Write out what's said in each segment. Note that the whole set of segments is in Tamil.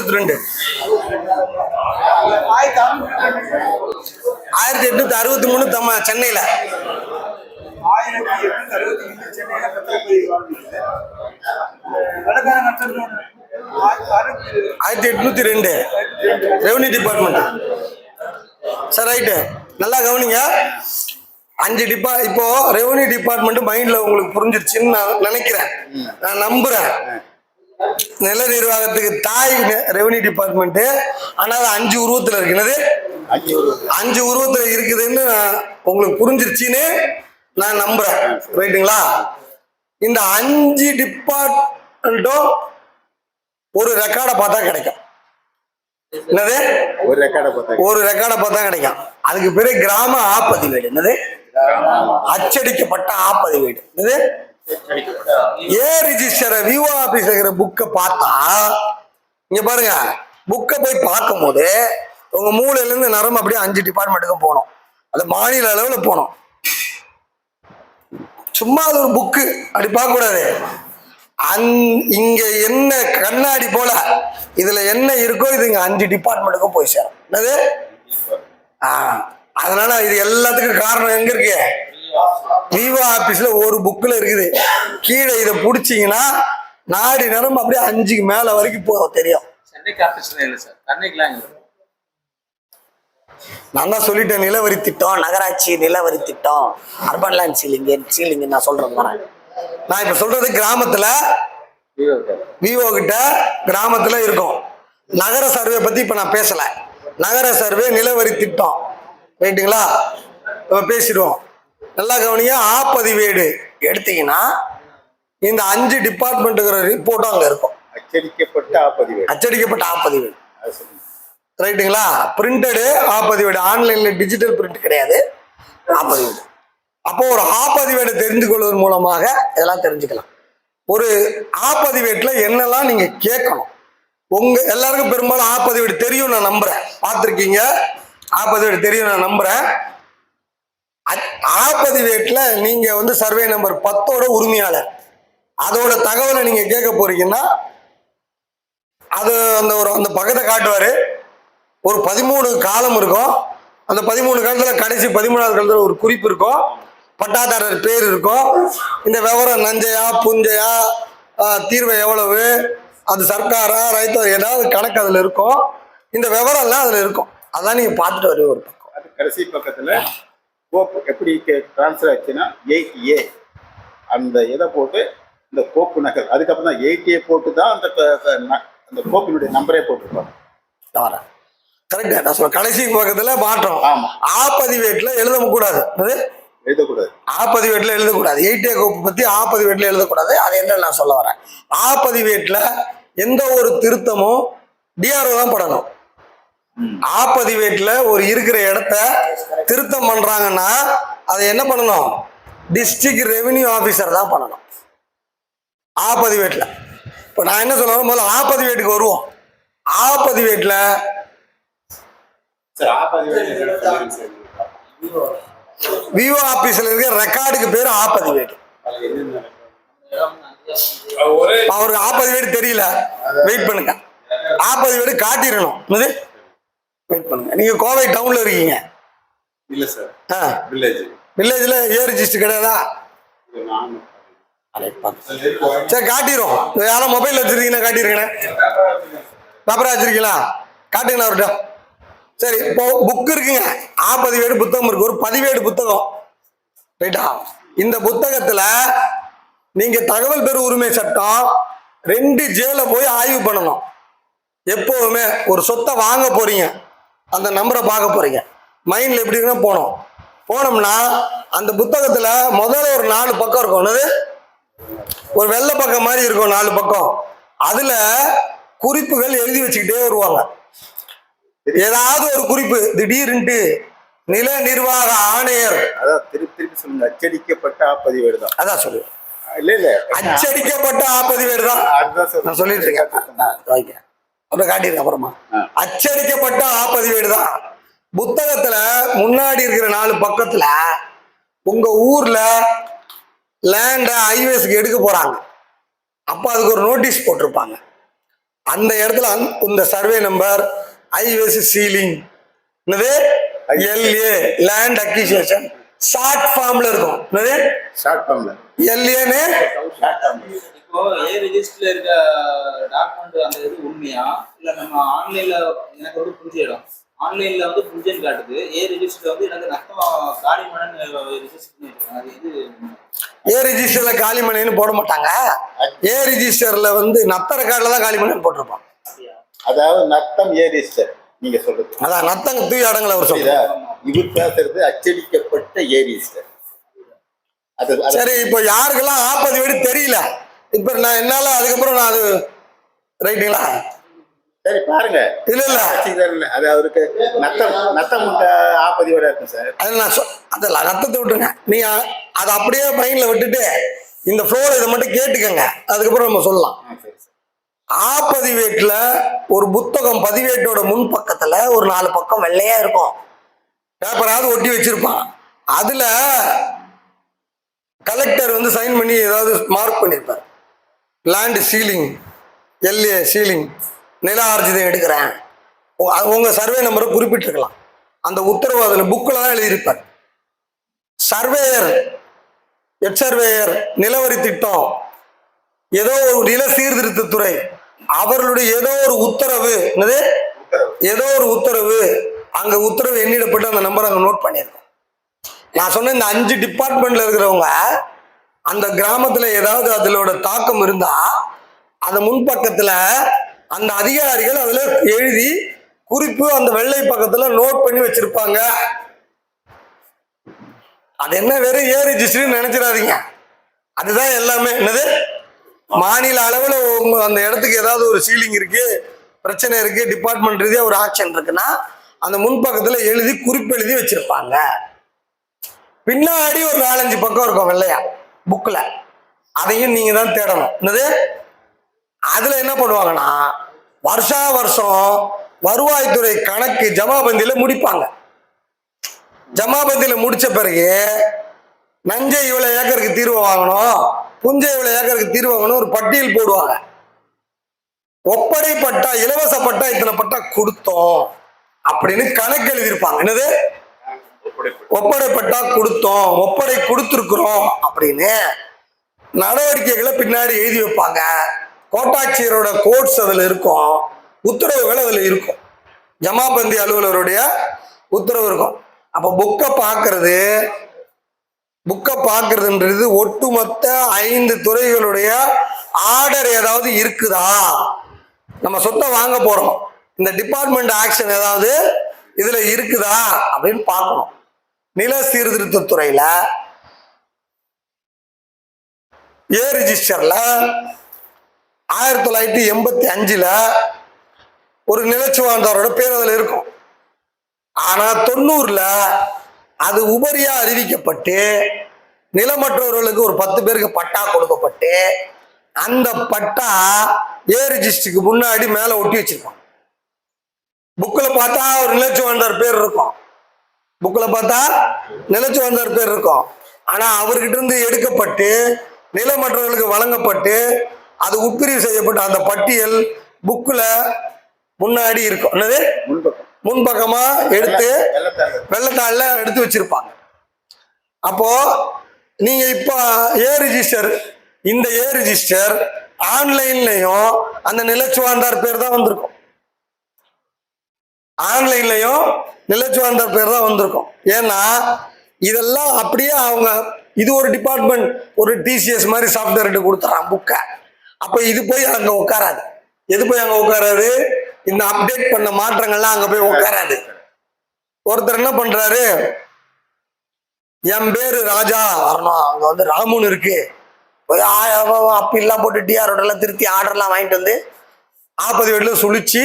அறுபத்தி ரெண்டு. ஆயிரத்தி எட்நூத்தி அறுபத்தி மூணு தம்ம சென்னையில. ஆயிரத்தி எட்நூத்தி ரெண்டு. ரெவன்யூ டிபார்ட்மெண்ட் சார் ரைட்டு நல்லா கவனிங்க. அஞ்சு டிபா இப்போ ரெவன்யூ டிபார்ட்மெண்ட் மைண்ட்ல உங்களுக்கு புரிஞ்சிருச்சுன்னு நான் நினைக்கிறேன். நான் நம்புறேன். நில நிர்வாகத்துக்கு தாய் ரெவன்யூ டிபார்ட்மெண்ட் ஆனா அது அஞ்சு உருவத்துல இருக்கு. என்னது? அஞ்சு உருவத்துல. இருக்குதுன்னு உங்களுக்கு புரிஞ்சிருச்சுன்னு நான் நம்புறேன். ரைட்டுங்களா இந்த அஞ்சு டிபார்ட்மெண்ட்டும் ஒரு ரெக்கார்டை பார்த்தா கிடைக்கும். என்னது? ஒரு ரெக்கார்டை பார்த்தா ஒரு ரெக்கார்டை பார்த்தா கிடைக்கும். அதுக்கு பேரு கிராம ஆப்பதிவேடு என்னது? அச்சடிக்கப்பட்ட ஆப்பதிவேடு என்னது? ஏ ரிஜிஸ்டர் விவோ ஆபீஸ் இருக்கிற புக்கை பார்த்தா இங்க பாருங்க புக்கை போய் பார்க்கும்போது உங்க மூளையில இருந்து நரம்பு அப்படியே அஞ்சு டிபார்ட்மெண்ட்டுக்கு போகணும். அது மாநில அளவுல போகணும். சும்மா அது ஒரு புக்கு அப்படி பார்க்க கூடாது அந் இங்க என்ன கண்ணாடி போல இதுல என்ன இருக்கோ இது இங்க அஞ்சு டிபார்ட்மெண்ட்டுக்கும் போய் சேரும். என்னது? ஆஹ் அதனால இது எல்லாத்துக்கும் காரணம் எங்க இருக்கு? விவோ ஆபீஸ்ல ஒரு புக்ல இருக்குது. கீழே இதை புடிச்சீங்கன்னா நாடி நரம்பு அப்படியே அஞ்சுக்கு மேல வரைக்கும் போகும் தெரியும். ஆஃபீஸ்ல நான் தான் சொல்லிட்டேன் நிலவரி திட்டம் நகராட்சி நிலவரி திட்டம் அர்பன் லேண்ட் சீலிங்கு சீலிங்கு நான் சொல்றது வரேன் நான் இப்ப சொல்றது கிராமத்துல விவோ கிட்ட. கிராமத்துல இருக்கும். நகர சர்வே பத்தி இப்ப நான் பேசல. நகர சர்வே நிலவரி திட்டம். ரைட்டுங்களா நம்ம பேசிடுவோம். நல்லா கவனிங்க ஆப்பதிவேடு எடுத்தீங்கன்னா இந்த அஞ்சு டிபார்ட்மெண்ட்டுங்கிற ரிப்போர்ட்டும் அங்க இருக்கும். அச்சடிக்கப்பட்ட ஆப்பதிவேடு அச்சடிக்கப்பட்ட ஆப்பதிவேடு அது சொல்லுங்க ரைட்டுங்களா பிரிண்டடு ஆப்பதிவேடு ஆன்லைன்ல டிஜிட்டல் பிரிண்ட் கிடையாது. ஆப்பதிவேடு அப்போ ஒரு ஆப்பதிவேடு தெரிந்து கொள்வதன் மூலமாக இதெல்லாம் தெரிஞ்சுக்கலாம். ஒரு ஆப்பதிவேட்டில் என்னெல்லாம் நீங்க கேட்கணும்? உங்க எல்லாருக்கும் பெரும்பாலும் ஆப்பதிவேடு தெரியும் நான் நம்புறேன். பார்த்துருக்கீங்க? ஆப்பதிவேடு தெரியும் நான் நம்புறேன். ஆப்பதிவேட்டில் நீங்க வந்து சர்வே நம்பர் பத்தோட உரிமையாளர். அதோட தகவலை நீங்க கேட்க போறீங்கன்னா அது அந்த ஒரு அந்த பக்கத்தை காட்டுவாரு. ஒரு பதிமூணு காலம் இருக்கும். அந்த பதிமூணு காலத்துல கடைசி பதிமூணாவது காலத்துல ஒரு குறிப்பு இருக்கும். பட்டாதாரர் பேர் இருக்கும். இந்த விவரம் நஞ்சையா புஞ்சையா தீர்வு எவ்வளவு அது சர்க்காரா ரைத்தோ ஏதாவது கணக்கு அதுல இருக்கும். இந்த விவரம்லாம் அதுல இருக்கும். அதான் நீங்க பார்த்துட்டு வருவீங்க ஒரு பக்கம். கடைசி பக்கத்துல கோப்பு எப்படி ட்ரான்ஸ்ஃபர் ஆச்சுன்னா எயிட் ஏ அந்த இதை போட்டு இந்த கோப்பு நகல் அதுக்கப்புறம் தான் எயிட் ஏ போட்டு தான் அந்த அந்த கோப்பினுடைய நம்பரே போட்டிருப்பாங்க. வரேன் கரெக்டா நான் சொல்ல கடைசி பக்கத்துல மாற்றம். ஆமா. ஆப்பதிவேட்டில் எழுத கூடாது. அது எழுதக்கூடாது. ஆப்பதிவேட்டில் எழுதக்கூடாது. எயிட்டே கோப்பு பத்தி ஆப்பதிவேட்டில் எழுதக்கூடாது. அது என்ன நான் சொல்ல வரேன். ஆப்பதிவேட்டில் எந்த ஒரு திருத்தமும் டிஆர்ஓ தான் படணும். ஆப்பதிவேட்டில் ஒரு இருக்கிற இடத்த திருத்தம் பண்றாங்கன்னா அதை என்ன பண்ணணும்? டிஸ்ட்ரிக்ட் ரெவென்யூ ஆபீசர் தான் பண்ணணும். ஆப்பதிவேட்டில் இப்போ நான் என்ன சொல்ல முதல்ல ஆப்பதிவேட்டுக்கு வருவோம். ஆப்பதிவேட்டில் விவோ ஆபீஸ்ல இருக்க ரெக்கார்டுக்கு பேர் ஆப்பதிவேடு அவருக்கு ஆப்பதிவேடு தெரியல. வெயிட் பண்ணுங்க. ஆப்பதிவேடு காட்டிடணும். என்னது? வெயிட் பண்ணுங்க. நீங்க கோவை டவுன்ல இருக்கீங்க. இல்ல சார் ஆ. வில்லேஜ் வில்லேஜ்ல ஏ ரிஜிஸ்டர் கிடையாதா? சரி காட்டிடும் யாரும் மொபைல் வச்சிருக்கீங்கன்னா காட்டிருக்கேனே பேப்பரா வச்சிருக்கீங்களா? காட்டுங்கண்ணா அவர்கிட்ட. சரி இப்போ புக் இருக்குங்க. ஆ பதிவேடு புத்தகம் இருக்கு. ஒரு பதிவேடு புத்தகம். ரைட்டா? இந்த புத்தகத்துல நீங்க தகவல் பெறு உரிமை சட்டம் ரெண்டு ஜேல போய் ஆய்வு பண்ணணும். எப்போவுமே ஒரு சொத்தை வாங்க போறீங்க. அந்த நம்பரை பார்க்க போறீங்க. மைண்ட்ல எப்படி இருக்குன்னா போனோம் போனோம்னா அந்த புத்தகத்துல முதல்ல ஒரு நாலு பக்கம் இருக்கும். என்னது? ஒரு வெள்ளை பக்கம் மாதிரி இருக்கும் நாலு பக்கம். அதுல குறிப்புகள் எழுதி வச்சுக்கிட்டே வருவாங்க. ஏதாவது ஒரு குறிப்பு திடீர்னுட்டு நில நிர்வாக ஆணையர். அதான் திருப்பி திருப்பி சொல்லுங்க. அச்சடிக்கப்பட்ட ஆப்பதிவேடு தான் அதான் சொல்லு இல்ல இல்ல. அச்சடிக்கப்பட்ட ஆப்பதிவேடு தான் அதுதான் சொல்லிட்டு இருக்கேன். அப்புறம் காட்டியிருக்கேன் அப்புறமா. அச்சடிக்கப்பட்ட ஆப்பதிவேடு தான் புத்தகத்துல முன்னாடி இருக்கிற நாலு பக்கத்துல உங்க ஊர்ல லேண்ட ஹைவேஸ்க்கு எடுக்க போறாங்க. அப்ப அதுக்கு ஒரு நோட்டீஸ் போட்டிருப்பாங்க. அந்த இடத்துல இந்த சர்வே நம்பர் ஐஎஸ் சீலிங் என்னது? எல்ஏ லேண்ட் அக்யூசியேஷன் ஷார்ட் ஃபார்ம்ல இருக்கும். என்னது? ஷார்ட் ஃபார்ம்ல எல்ஏன்னு இப்போ ஏ ரெஜிஸ்டர்ல இருக்க டாக்குமெண்ட் அந்த இது உண்மையா? இல்ல நம்ம ஆன்லைன்ல எனக்கு வந்து புரிஞ்சிடும் ஆன்லைன்ல வந்து புரிஞ்சன்னு காட்டுது. ஏ ரெஜிஸ்டர்ல வந்து எனக்கு நஷ்டம் காலிமணன் ரெஜிஸ்டர் பண்ணிருக்காங்க அது இது ஏ ரிஜிஸ்டர்ல காலிமணின்னு போட மாட்டாங்க. ஏ ரிஜிஸ்டர்ல வந்து நத்தர கார்டில் தான் காலிமணின்னு போட்டிருப்பான். அதாவது நத்தம் ஏ ரிஜிஸ்டர் நீங்க சொல்றது. அதான் நத்தங்க தூய் அடங்கல ஒரு சொல்லுங்க இவர் பேசுறது அச்சடிக்கப்பட்ட ஏ ரிஜிஸ்டர் சரி இப்போ யாருக்கெல்லாம் ஆப்பது வீடு தெரியல? இப்ப நான் என்னால அதுக்கப்புறம் நான் அது ரைட்டுங்களா? சரி பாருங்க. இல்ல இல்ல. அது அவருக்கு நத்தம் நத்தம் ஆப்பதியோட இருக்கும் சார். அது நான் அதெல்லாம் ரத்தத்தை விட்டுருங்க. நீங்க அதை அப்படியே மைண்ட்ல விட்டுட்டு இந்த ஃப்ளோல இதை மட்டும் கேட்டுக்கங்க. அதுக்கப்புறம் நம்ம சொல்லலாம். ஆப்பதிவேட்டுல ஒரு புத்தகம் பதிவேட்டோட முன் பக்கத்துல ஒரு நாலு பக்கம் வெள்ளையா இருக்கும். பேப்பராவது ஒட்டி வச்சிருப்பான். அதுல கலெக்டர் வந்து சைன் பண்ணி ஏதாவது மார்க் பண்ணியிருப்பார் லேண்ட் சீலிங் எல்ஏ சீலிங் நில ஆர்ஜிதம் எடுக்கிறேன். உ- அது உங்க சர்வே நம்பரை குறிப்பிட்டிருக்கலாம். அந்த உத்தரவு அதில் புக்கில் தான் எழுதியிருப்பார். சர்வேயர் எட் சர்வேயர் நிலவரி திட்டம் ஏதோ ஒரு நில சீர்திருத்தத்துறை அவர்களுடைய ஏதோ ஒரு உத்தரவு என்னது? ஏதோ ஒரு உத்தரவு அங்க உத்தரவு எண்ணிடப்பட்டு அந்த நம்பர் அங்க நோட் பண்ணியிருக்கோம். நான் சொன்ன இந்த அஞ்சு டிபார்ட்மெண்ட்ல இருக்கிறவங்க அந்த கிராமத்துல ஏதாவது அதிலோட தாக்கம் இருந்தா அந்த முன்பக்கத்துல அந்த அதிகாரிகள் அதுல எழுதி குறிப்பு அந்த வெள்ளை பக்கத்துல நோட் பண்ணி வச்சிருப்பாங்க. அது என்ன வெறும் ஏ ரிஜிஸ்டர் நினைச்சிடாதீங்க. அதுதான் எல்லாமே. என்னது? மாநில அளவில் உங்க அந்த இடத்துக்கு ஏதாவது ஒரு சீலிங் இருக்கு பிரச்சனை இருக்கு டிபார்ட்மெண்ட் ரீதியாக ஒரு ஆக்ஷன் இருக்குன்னா அந்த முன்பக்கத்தில் எழுதி குறிப்பு எழுதி வச்சிருப்பாங்க. பின்னாடி ஒரு நாலஞ்சு பக்கம் இருக்கும் வெள்ளையா புக்கில் அதையும் நீங்கள் தான் தேடணும். என்னது? அதில் என்ன பண்ணுவாங்கன்னா வருஷா வருஷம் வருவாய்த்துறை கணக்கு ஜமாபந்தியில் முடிப்பாங்க. ஜமாபந்தியில் முடித்த பிறகு நஞ்சை இவ்வளோ ஏக்கருக்கு தீர்வு வாங்கணும் புஞ்சை இவ்வளோ ஏக்கருக்கு தீர்வு வாங்கணும் ஒரு பட்டியல் போடுவாங்க. ஒப்படை பட்டா இலவச பட்டா இத்தனை பட்டா கொடுத்தோம் அப்படின்னு கணக்கு எழுதியிருப்பாங்க. என்னது? ஒப்படைப்பட்டா கொடுத்தோம் ஒப்படை கொடுத்துருக்குறோம் அப்படின்னு நடவடிக்கைகளை பின்னாடி எழுதி வைப்பாங்க. கோட்டாட்சியரோட கோட்ஸ் அதில் இருக்கும். உத்தரவுகள் அதில் இருக்கும். ஜமாபந்தி அலுவலருடைய உத்தரவு இருக்கும். அப்போ புக்கை பார்க்கறது புக்கை பார்க்கறதுன்றது ஒட்டுமொத்த ஐந்து துறைகளுடைய ஆர்டர் ஏதாவது இருக்குதா? நம்ம சொத்தை வாங்க போகிறோம் இந்த டிபார்ட்மெண்ட் ஆக்ஷன் ஏதாவது இதில் இருக்குதா? அப்படின்னு பார்க்கணும். நில சீர்திருத்தத்துறையில ஏ ரிஜிஸ்டர்ல ஆயிரத்தி தொள்ளாயிரத்தி எண்பத்தி அஞ்சுல ஒரு நிலச்சுவாந்தாரோட பேர் அதில் இருக்கும். ஆனா தொண்ணூறுல அது உபரியா அறிவிக்கப்பட்டு நிலமற்றவர்களுக்கு ஒரு பத்து பேருக்கு பட்டா கொடுக்கப்பட்டு அந்த பட்டா ஏ ரிஜிஸ்டருக்கு முன்னாடி மேல ஒட்டி வச்சிருக்கோம். புக்கில் பார்த்தா ஒரு நிலச்சுவாந்தார் பேர் இருக்கும். புக்கில் பார்த்தா நிலச்சுவாந்தார் பேர் இருக்கும். ஆனால் அவர்கிட்ட இருந்து எடுக்கப்பட்டு நிலமற்றவர்களுக்கு வழங்கப்பட்டு அது உட்பிரிவு செய்யப்பட்ட அந்த பட்டியல் புக்கில் முன்னாடி இருக்கும். என்னது? முன்பக்கமாக எடுத்து வெள்ளத்தாளில் எடுத்து வச்சிருப்பாங்க. அப்போ நீங்க இப்போ ஏ ரிஜிஸ்டர் இந்த ஏ ரிஜிஸ்டர் ஆன்லைன்லையும் அந்த நிலச்சுவாந்தார் பேர் தான் வந்திருக்கும். ஆன்லைன்லயும் வந்த பேர் தான் வந்திருக்கும். ஏன்னா இதெல்லாம் அப்படியே அவங்க இது ஒரு டிபார்ட்மெண்ட் ஒரு டிசிஎஸ் மாதிரி சாஃப்ட்வேர் கொடுத்துறான் புக்கை. அப்போ இது போய் அங்கே உட்காராது. எது போய் அங்கே உட்காராது? இந்த அப்டேட் பண்ண மாற்றங்கள்லாம் அங்கே போய் உட்காராது. ஒருத்தர் என்ன பண்ணுறாரு என் பேர் ராஜா. வரணும் அங்கே வந்து ராமுன்னு இருக்கு. போய் அப்பிலாம் போட்டு டிஆர்ஓடெல்லாம் திருத்தி ஆர்டர்லாம் வாங்கிட்டு வந்து ஆப்பது வீட்டில் சுழிச்சு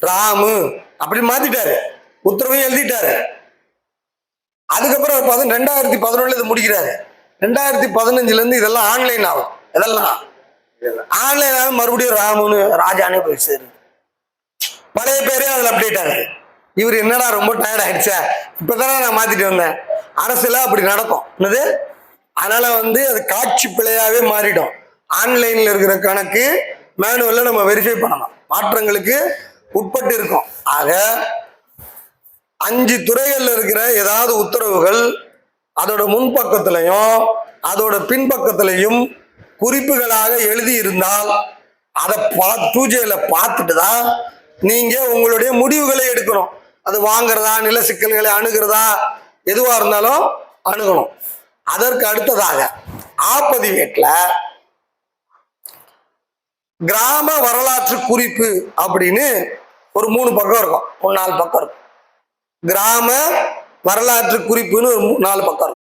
ராமு அப்படி மாத்திட்டாரு. உத்தரவையும் எழுதிட்டாரு. அதுக்கப்புறம் பதி ரெண்டாயிரத்தி பதினொன்னுல இது முடிக்கிறாரு. ரெண்டாயிரத்தி பதினஞ்சுல இருந்து இதெல்லாம் ஆன்லைன் ஆகும். இதெல்லாம். ஆன்லைன் ஆகும் மறுபடியும் ராமுன்னு ராஜானே போய் சேருது. பழைய பேரே அதுல அப்டேட் ஆகுது. இவர் என்னடா ரொம்ப டயர்ட் ஆயிடுச்சா? இப்பதானே நான் மாத்திட்டு வந்தேன். அரசுல அப்படி நடக்கும். என்னது? அதனால வந்து அது காட்சி பிழையாவே மாறிடும். ஆன்லைன்ல இருக்கிற கணக்கு மேனுவல்ல நம்ம வெரிஃபை பண்ணணும் மாற்றங்களுக்கு உட்பட்டு இருக்கும் ஆக அஞ்சு துறைகள்ல இருக்கிற ஏதாவது உத்தரவுகள் அதோட முன்பக்கத்திலையும் அதோட பின்பக்கத்திலையும் குறிப்புகளாக எழுதி இருந்தால் அதை பா பூஜையில பார்த்துட்டு தான் நீங்க உங்களுடைய முடிவுகளை எடுக்கணும். அது வாங்குறதா நில சிக்கல்களை அணுகிறதா எதுவா இருந்தாலும் அணுகணும். அதற்கு அடுத்ததாக ஆப்பதிவேட்டில் கிராம வரலாற்று குறிப்பு அப்படின்னு ஒரு மூணு பக்கம் இருக்கும். ஒரு நாலு பக்கம் இருக்கும். கிராம வரலாற்று குறிப்புன்னு ஒரு நாலு பக்கம் இருக்கும்.